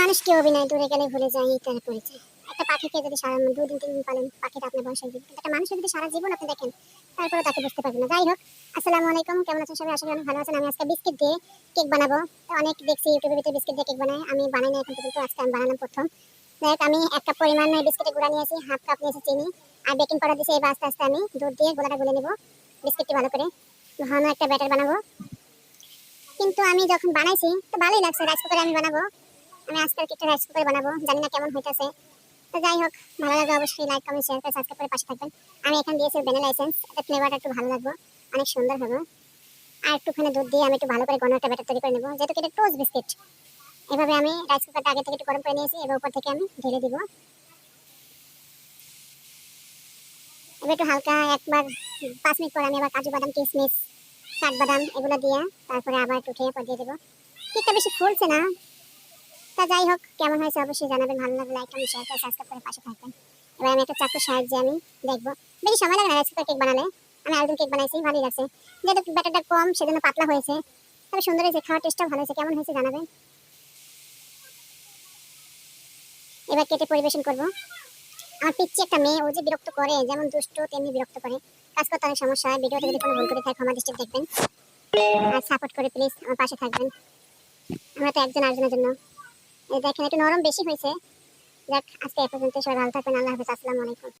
মানুষকে অভিনয় দূরে গেলে ভুলে যায়, এই তার পরিচয়। একটা পাখিকে যদি সারা দুদিন তিন দিন পালেন, পাখিটা আপনার বয়স কিন্তু একটা মানুষের যদি সারা জীবন আপনি দেখেন তারপরে তাকে বুঝতে পারবেন না। যাই হোক, আসসালামু আলাইকুম। কেমন আছেন সবাই? করি অনেক ভালো আছেন। আমি আজকে বিস্কিট দিয়ে কেক বানাবো। অনেক দেখছি ইউটিউবের ভিতরে বিস্কিট দিয়ে কেক বানাই আমি বানাই না এখন পর্যন্ত, আজকে আমি বানালাম প্রথম। যাই আমি এক কাপ পরিমাণ বিস্কিটের গুঁড়া নিয়েছি, হাফ কাপ নিয়েছি চিনি। আর বেকিং পাউডার দিয়েছি এবার আস্তে আস্তে আমি দুধ দিয়ে গোলাটা গুলে নেব বিস্কিটটি ভালো করে। ঘন একটা ব্যাটার বানাবো। কিন্তু আমি যখন বানাইছি, তো ভালোই লাগছে। রাইস কুকারে আমি বানাবো। আমি আজকাল কেকটা রাইস কুকারে বানাবো, জানি না কেমন হইতাছে। তো যাই হোক, ভালো লাগবে অবশ্যই লাইক কমেন্ট শেয়ার করে সাবস্ক্রাইব করে পাশে থাকবেন। আমি এখানে দিয়েছি ভ্যানিলা এসেন্স এটা ফ্লেভারটা একটু ভালো লাগবে, অনেক সুন্দর হবে। আর একটুখানি দুধ দিয়ে আমি একটু ভালো করে ঘন একটা ব্যাটার তৈরি করে নেব, যেহেতু এটা টোস্ট বিস্কিট এভাবে আমি রাইস কুকারটা আগে থেকে একটু গরম করে নিয়েছি, এবার উপর থেকে আমি ঢেলে দিব। এবার একটু হালকা একবার, পাঁচ মিনিট পরে আমি আবার কাজু বাদাম কিশমিশ কাঠবাদাম এগুলো দিয়ে তারপরে আবার একটু উঠিয়ে পর দিয়ে দেবো। কেকটা বেশি ফুলছে না। তা যাই হোক, কেমন হয়েছে অবশ্যই জানাবেন। ভালো লাগলে লাইক কমেন্ট শেয়ার করে সাবস্ক্রাইব করে পাশে থাকবেন। এবার আমি একটা চাকুর সাহায্যে আমি দেখব। বেশি সময় লাগে না কেক বানালে। আমি আরেকদিন কেক বানাইছি, ভালোই লাগছে। যেহেতু ব্যাটারটা কম, সেজন্য পাতলা হয়েছে। তবে সুন্দর হয়েছে, খাওয়ার টেস্টটাও ভালো হয়েছে। কেমন হয়েছে জানাবেন। এবার কেটে পরিবেশন করব। আমার পিচ্ছি একটা মেয়ে, ও যে বিরক্ত করে, যেমন দুষ্ট, তেমনি বিরক্ত করে। কাজ করতে অনেক সমস্যা হয়। ভিডিওতে যদি কোনো ভুল করে থাকে, ক্ষমা দৃষ্টিতে দেখবেন। আর সাপোর্ট করে প্লিজ আমার পাশে থাকবেন। আমরা তো একজন আরেকজনের জন্য। দেখেন একটু নরম বেশি হয়েছে। যাক আজকে এ পর্যন্ত সবাই ভালো থাকবেন, আল্লাহ হাফিজ, আসসালামু আলাইকুম।